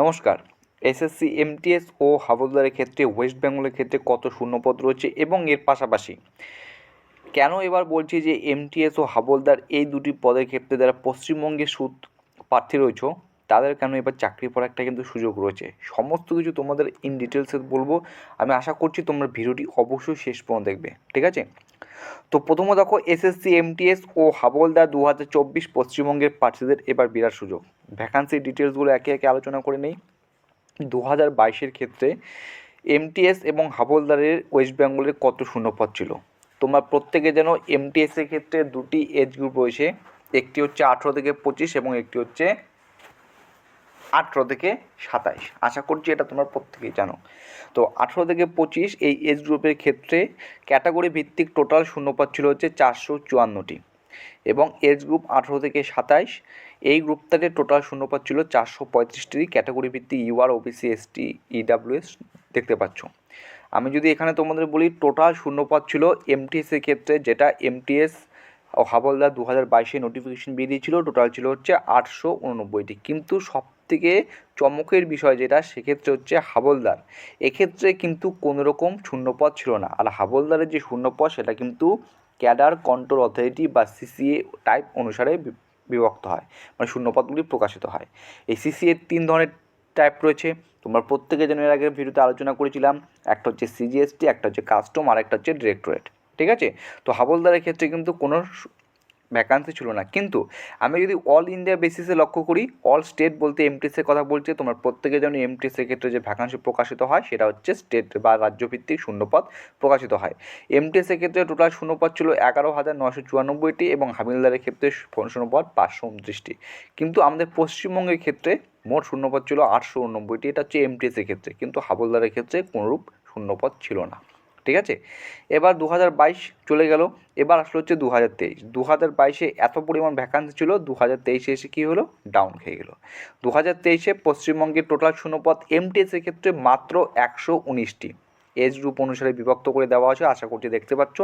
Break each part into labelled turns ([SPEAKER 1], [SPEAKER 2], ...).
[SPEAKER 1] নমস্কার। SSC, MTS ও হাবলদারের ক্ষেত্রে, West বেঙ্গলের ক্ষেত্রে কত শূন্যপদ রয়েছে এবং এর পাশাপাশি? কেন এবার বলছি যে এমটিএস ও হাবলদার এই দুটি পদের ক্ষেত্রে যারা পশ্চিমবঙ্গে সুদ প্রার্থী রয়েছে, তাদের কেন এবার চাকরি পাওয়ার একটা কিন্তু সুযোগ রয়েছে? সমস্ত কিছু তোমাদের ইন ডিটেলসে বলব। আমি আশা করছি তোমরা ভিডিওটি অবশ্যই শেষ পর্যন্ত দেখবে। ঠিক আছে? তো প্রথমত দেখো, এসএসসি, এমটিএস ও হাবলদার দু হাজার চব্বিশ পশ্চিমবঙ্গের প্রার্থীদের এবার বিরাট সুযোগ। ভ্যাকান্সি ডিটেলসগুলো একে একে আলোচনা করে নেই। দু হাজার বাইশের ক্ষেত্রে এমটিএস এবং হাবলদারের ওয়েস্ট বেঙ্গলের কত শূন্যপদ ছিল? তোমরা প্রত্যেকে যেন এমটিএসের ক্ষেত্রে দুটি এজ গ্রুপ রয়েছে। একটি হচ্ছে আঠেরো থেকে পঁচিশ এবং একটি হচ্ছে আঠেরো থেকে সাতাইশ। আশা করছি এটা তোমরা প্রত্যেকেই জানো। তো আঠেরো থেকে পঁচিশ এই এজ গ্রুপের ক্ষেত্রে ক্যাটাগরি ভিত্তিক টোটাল শূন্যপদ ছিল হচ্ছে চারশো চুয়ান্নটি। এবং এজ গ্রুপ আঠেরো থেকে সাতাইশ এই গ্রুপটাতে টোটাল শূন্যপদ ছিল চারশো পঁয়ত্রিশটি ক্যাটাগরি ভিত্তিক ইউআর ওবিসি এসটি ইডাব্লিউএস দেখতে পাচ্ছ। আমি যদি এখানে তোমাদের বলি টোটাল শূন্যপদ ছিল এমটিএসের ক্ষেত্রে যেটা এমটিএস ও হাবলদার দু হাজার বাইশে নোটিফিকেশন বেরিয়েছিল টোটাল ছিল হচ্ছে আটশো উননব্বইটি। কিন্তু সব থেকে চমকের বিষয় যেটা, সেক্ষেত্রে হচ্ছে হাবলদার। এক্ষেত্রে কিন্তু কোনো রকম শূন্যপদ ছিল না। আর হাবলদারের যে শূন্যপদ, সেটা কিন্তু ক্যাডার কন্ট্রোল অথরিটি বা সিসিএ টাইপ অনুসারে বিভক্ত হয় মানে শূন্যপদগুলি প্রকাশিত হয়। এই সিসিএর তিন ধরনের টাইপ রয়েছে। তোমরা প্রত্যেকে যেন এর আগের ভিডিওতে আলোচনা করেছিলাম। একটা হচ্ছে সিজিএসটি একটা হচ্ছে কাস্টম আর একটা হচ্ছে ডিরেক্টরেট ঠিক আছে? তো হাবলদারের ক্ষেত্রে কিন্তু কোনো ভ্যাকান্সি ছিল না। কিন্তু আমি যদি অল ইন্ডিয়া বেসিসে লক্ষ্য করি অল স্টেট বলতে এমটিএসের কথা বলছে, তোমরা প্রত্যেকে যেন এমটিএসের ক্ষেত্রে যে ভ্যাকান্সি প্রকাশিত হয়, সেটা হচ্ছে স্টেট বা রাজ্যভিত্তিক শূন্যপদ প্রকাশিত হয়। এমটিএসের ক্ষেত্রে টোটাল শূন্যপদ ছিল এগারো হাজার নশো চুরানব্বইটি এবং হাবিলদারের ক্ষেত্রে শূন্যপদ পাঁচশো উনত্রিশটি। কিন্তু আমাদের পশ্চিমবঙ্গের ক্ষেত্রে মোট শূন্যপদ ছিল আটশো উননব্বইটি এটা হচ্ছে এমটিএসের ক্ষেত্রে। কিন্তু হাবলদারের ক্ষেত্রে কোনোরূপ শূন্যপদ ছিল না। ঠিক আছে? এবার দু হাজার বাইশ চলে গেল। এবার আসলো হচ্ছে দু হাজার তেইশ। দু হাজার বাইশে এত পরিমাণ ভ্যাকান্সি ছিল দু হাজার তেইশে এসে কী হলো? ডাউন খেয়ে গেলো। দু হাজার তেইশে পশ্চিমবঙ্গের টোটাল শূন্যপথ এমটিএসের ক্ষেত্রে মাত্র একশো উনিশটি। এজ গ্রুপ অনুসারে বিভক্ত করে দেওয়া আছে, আশা করছি দেখতে পাচ্ছ।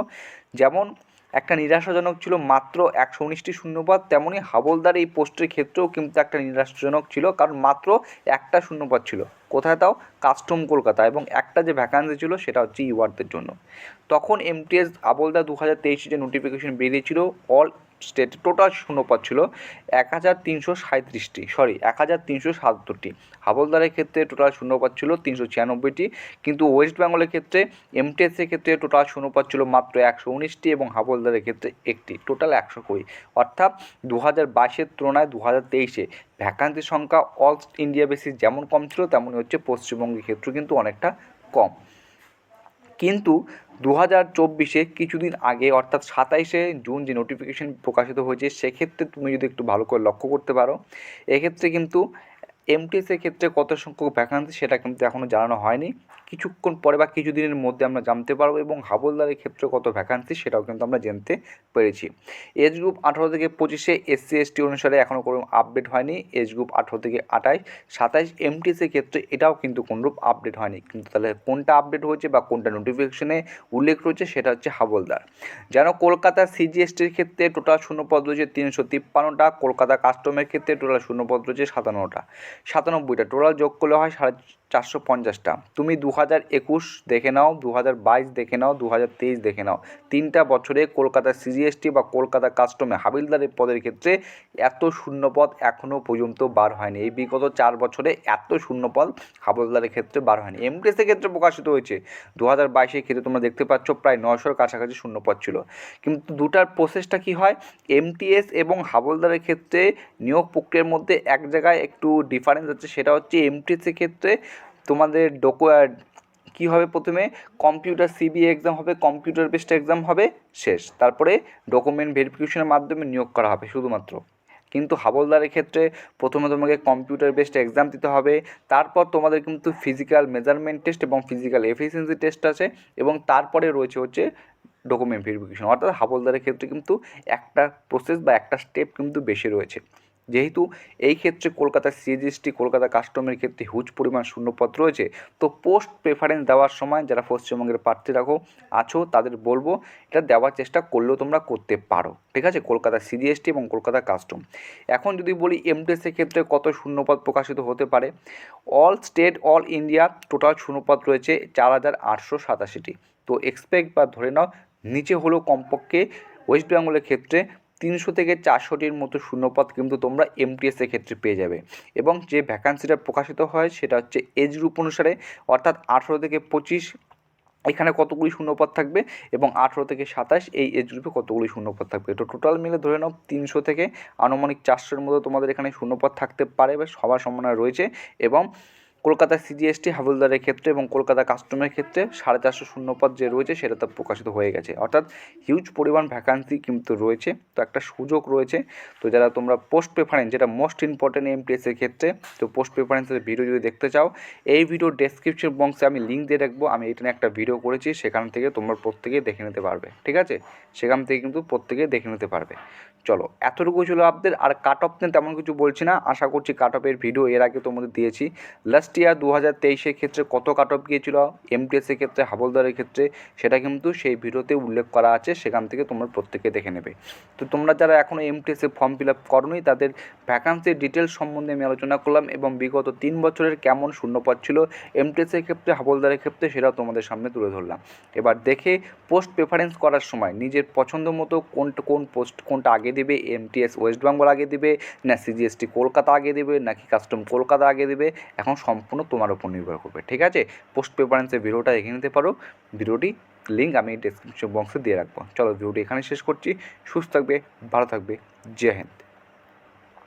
[SPEAKER 1] যেমন একটা নিরাশাজনক ছিল মাত্র একশো উনিশটি শূন্যপদ তেমনই হাবলদার এই পোস্টের ক্ষেত্রেও কিন্তু একটা নিরাশাজনক ছিল, কারণ মাত্র একটা শূন্যপদ ছিল। কোথায় তাও? কাস্টম কলকাতা এবং একটা যে ভ্যাকান্সি ছিল সেটা হচ্ছে ইউআরদের জন্য। তখন এমটিএস আবলদা দু হাজার তেইশে যে নোটিফিকেশন বেরিয়েছিল অল স্টেট টোটাল শূন্যপদ ছিল এক হাজার তিনশো সাঁত্রিশটি সরি এক হাজার তিনশো সাতাত্তরটি। হাবলদারের ক্ষেত্রে টোটাল শূন্যপদ ছিল তিনশো ছিয়ানব্বইটি, কিন্তু ওয়েস্ট বেঙ্গলের ক্ষেত্রে এমটিএসের ক্ষেত্রে টোটাল শূন্যপদ ছিল মাত্র একশো উনিশটি এবং হাবলদারের ক্ষেত্রে একটি টোটাল একশো কুড়ি। অর্থাৎ দু হাজার বাইশের তুলনায় দু হাজার তেইশে ভ্যাকান্সির সংখ্যা অল ইন্ডিয়া বেসিস যেমন কম ছিল তেমনই হচ্ছে পশ্চিমবঙ্গের ক্ষেত্রে কিন্তু অনেকটা কম। কিন্তু দু হাজার চব্বিশে কিছুদিন আগে, অর্থাৎ সাতাইশে জুন যে নোটিফিকেশন প্রকাশিত হয়েছে, সেক্ষেত্রে তুমি যদি একটু ভালো করে লক্ষ্য করতে পারো, এক্ষেত্রে কিন্তু এমটিএসের ক্ষেত্রে কত সংখ্যক ভ্যাকান্সি সেটা কিন্তু এখনও জানানো হয়নি। কিছুক্ষণ পরে বা কিছুদিনের মধ্যে আমরা জানতে পারব এবং হাবলদারের ক্ষেত্রে কত ভ্যাকান্সি সেটাও কিন্তু আমরা জানতে পেরেছি। এজ গ্রুপ আঠারো থেকে পঁচিশে এসসি এসটি অনুসারে এখনও কোনো আপডেট হয়নি। এজ গ্রুপ আঠারো থেকে আঠাশ সাতাইশ এমটিএসের ক্ষেত্রে এটাও কিন্তু কোনরূপ আপডেট হয়নি। কিন্তু তাহলে কোনটা আপডেট হয়েছে বা কোনটা নোটিফিকেশনে উল্লেখ রয়েছে সেটা হচ্ছে হাবলদার। যেন কলকাতা সিজিএসটির ক্ষেত্রে টোটাল শূন্যপদ রয়েছে তিনশো তিপ্পান্নটা, কলকাতা কাস্টমের ক্ষেত্রে টোটাল শূন্যপদ রয়েছে সাতান্নটা। সাতানব্বইটা টোটাল যোগ করলে হয় সাড়ে চারশো পঞ্চাশটা। তুমি দু হাজার একুশ দেখে নাও দু হাজার বাইশ দেখে নাও দু হাজার তেইশ দেখে নাও। তিনটা বছরে কলকাতা সিজিএসটি বা কলকাতা কাস্টমে হাবিলদারের পদের ক্ষেত্রে এত শূন্যপদ এখনও পর্যন্ত বার হয়নি। এই বিগত চার বছরে এত শূন্যপদ হাবিলদারের ক্ষেত্রে বার হয়নি। এমটিএসের ক্ষেত্রে প্রকাশিত হয়েছে। দু হাজার বাইশের ক্ষেত্রে তোমরা দেখতে পাচ্ছ প্রায় নশোর কাছাকাছি শূন্যপদ ছিল। কিন্তু দুটার প্রসেসটা কী হয়? এমটিএস এবং হাবলদারের ক্ষেত্রে নিয়োগ প্রক্রিয়ার মধ্যে এক জায়গায় একটু ডিফারেন্স আছে, সেটা হচ্ছে এমটিএসের ক্ষেত্রে তোমাদের ডোকো কী হবে প্রথমে? কম্পিউটার সিবি এক্সাম হবে, কম্পিউটার বেসড এক্সাম হবে, শেষ। তারপরে ডকুমেন্ট ভেরিফিকেশনের মাধ্যমে নিয়োগ করা হবে, শুধুমাত্র। কিন্তু হাবলদারের ক্ষেত্রে প্রথমে তোমাকে কম্পিউটার বেসড এক্সাম দিতে হবে, তারপর তোমাদের কিন্তু ফিজিক্যাল মেজারমেন্ট টেস্ট এবং ফিজিক্যাল এফিসিয়েন্সি টেস্ট আছে, এবং তারপরে রয়েছে হচ্ছে ডকুমেন্ট ভেরিফিকেশন অর্থাৎ হাবলদারের ক্ষেত্রে কিন্তু একটা প্রসেস বা একটা স্টেপ কিন্তু বেশি রয়েছে। যেহেতু এই ক্ষেত্রে কলকাতা সিজিএসটি কলকাতা কাস্টমের ক্ষেত্রে হিউজ পরিমাণ শূন্যপদ রয়েছে, তো পোস্ট প্রেফারেন্স দেওয়ার সময় যারা পশ্চিমবঙ্গের প্রার্থী রাখো আছো, তাদের বলব, এটা দেওয়ার চেষ্টা করলেও তোমরা করতে পারো। ঠিক আছে? কলকাতা সিজিএসটি এবং কলকাতা কাস্টম এখন যদি বলি এমটিএসের ক্ষেত্রে কত শূন্যপদ প্রকাশিত হতে পারে? All state all India total শূন্যপদ রয়েছে চার হাজার আটশো সাতাশিটি। তো এক্সপেক্ট বা ধরে নাও, নিচে হলেও কমপক্ষে ওয়েস্ট বেঙ্গলের ক্ষেত্রে তিনশো থেকে চারশোটির মতো শূন্যপদ কিন্তু তোমরা এমটিএসের ক্ষেত্রে পেয়ে যাবে। এবং যে ভ্যাকান্সিটা প্রকাশিত হয় সেটা হচ্ছে এজ গ্রুপ অনুসারে, অর্থাৎ আঠেরো থেকে পঁচিশ, এখানে কতগুলি শূন্যপদ থাকবে? এবং আঠেরো থেকে সাতাশ, এই এজ গ্রুপে কতগুলি শূন্যপদ থাকবে? তো টোটাল মিলে ধরে নাও তিনশো থেকে আনুমানিক চারশোর মতো তোমাদের এখানে শূন্যপদ থাকতে পারে বা সবার সম্ভাবনা রয়েছে। এবং কলকাতা সিজিএসটি হাবলদারের ক্ষেত্রে এবং কলকাতা কাস্টমের ক্ষেত্রে সাড়ে চারশো শূন্যপদ যে রয়েছে সেটা তো প্রকাশিত হয়ে গেছে। অর্থাৎ হিউজ পরিমাণ ভ্যাকান্সি কিন্তু রয়েছে। তো একটা সুযোগ রয়েছে। তো যারা তোমরা পোস্ট প্রেফারেন্স যেটা মোস্ট ইম্পর্টেন্ট এমটিএসের ক্ষেত্রে, তো পোস্ট প্রেফারেন্সের ভিডিও যদি দেখতে চাও, এই ভিডিও ডেসক্রিপশন বক্সে আমি লিঙ্ক দিয়ে রাখব। আমি এটা নিয়ে একটা ভিডিও করেছি, সেখান থেকে তোমরা প্রত্যেকেই দেখে নিতে পারবে। ঠিক আছে? সেখান থেকে কিন্তু প্রত্যেকেই দেখে নিতে পারবে। চলো, এতটুকু ছিল আপদের আর কাট অফ নিয়ে তেমন কিছু বলছি না। আশা করছি কাট অফের ভিডিও এর আগে তোমাদের দিয়েছি। লাস্ট ইয়ার দু হাজার তেইশের ক্ষেত্রে কত কাট অফ গিয়েছিল? এমটিএসের ক্ষেত্রে, হাবলদারের ক্ষেত্রে, সেটা কিন্তু সেই ভিডিওতে উল্লেখ করা আছে, সেখান থেকে তোমরা প্রত্যেকে দেখে নেবে। তো তোমরা যারা এখনও এমটিএসে ফর্ম ফিল আপ করোনি, তাদের ভ্যাকান্সির ডিটেলস সম্বন্ধে আমি আলোচনা করলাম এবং বিগত তিন বছরের কেমন শূন্যপদ ছিল এমটিএসের ক্ষেত্রে, হাবলদারের ক্ষেত্রে সেটাও তোমাদের সামনে তুলে ধরলাম। এবার দেখে পোস্ট প্রেফারেন্স করার সময়, নিজের পছন্দ মতো কোনটা কোন পোস্ট কোনটা আগে দেবে এমটিএস ওয়েস্ট বেঙ্গল আগে দেবে না সিজিএসটি কলকাতা আগে দেবে নাকি কাস্টম কলকাতা আগে দেবে এখন সম্পূর্ণ তোমার উপর নির্ভর করবে ঠিক আছে পোস্ট প্রেফারেন্সের ভিডিওটা দেখে নিতে পারো ভিডিওটি লিঙ্ক আমি ডেসক্রিপশন বক্সে দিয়ে রাখব। চলো ভিডিওটি এখানে শেষ করছি, সুস্থ থাকবে, ভালো থাকবে, জয় হিন্দ।